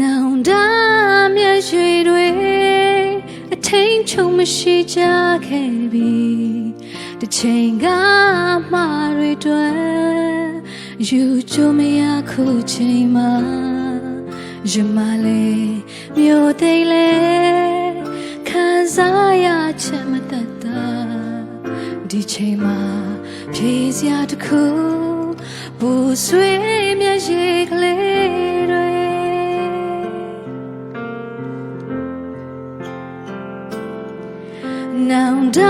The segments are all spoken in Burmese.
နောင်တမျက်ရွှေတွေအထင်းချုံမရှိကြခဲ့ပြီတစ်ချိန်ကမှတွေတွင်ယူချိုမရခုချိန်မှာရမလေးမြို့သိမ်းလေခံစားရချက်မတတ်တာဒီချိန်မှာဖြေစရာတစ်ခုဘူဆွေးမျက်ရည်ကလေးတွေ နောင်တ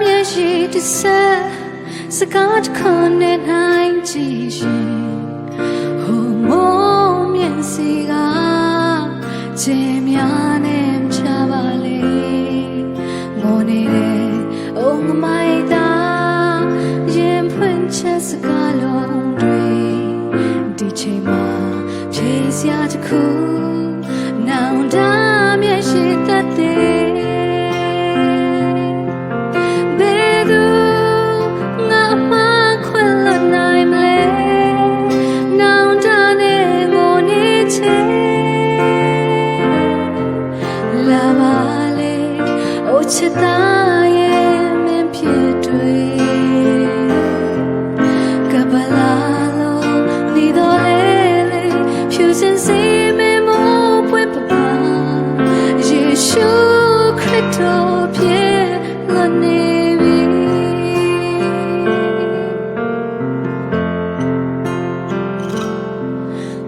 မျက်ရှိတစ်ဆက်စကားတစ်ခွန်းနဲ့နိုင်ကြည့်ရှင်ဟိုမိုးမျက်စီကခြေများနဲ့ချပါလေငိုနေတဲ့အုံးမိုက်တာရင်ဖွင့်ချက်စကားလုံးတွေဒီချိန်မှာဖြေစရာတစ်ခုနောင်တ ချစ်သားရဲ့မင်းဖြစ်တွေကပလာလို့နေတော့လေလေဖြူစင်စီမမိုးပွင့်ပပယေရှုခရစ်တော်ဖြစ်လာနေပြီ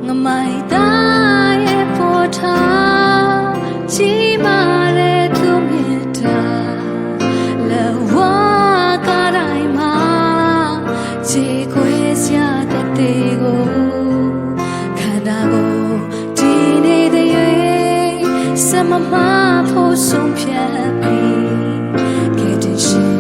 ငမိုင်သားရဲ့ပေါ်ထားကြီးမာ စမမဖို့ဆုံးဖြတ်ပြီးကဲတင်ရှင်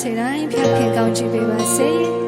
စေတိုင်းဖျက်ခင်ကောင်းချီးပေးပါစေ။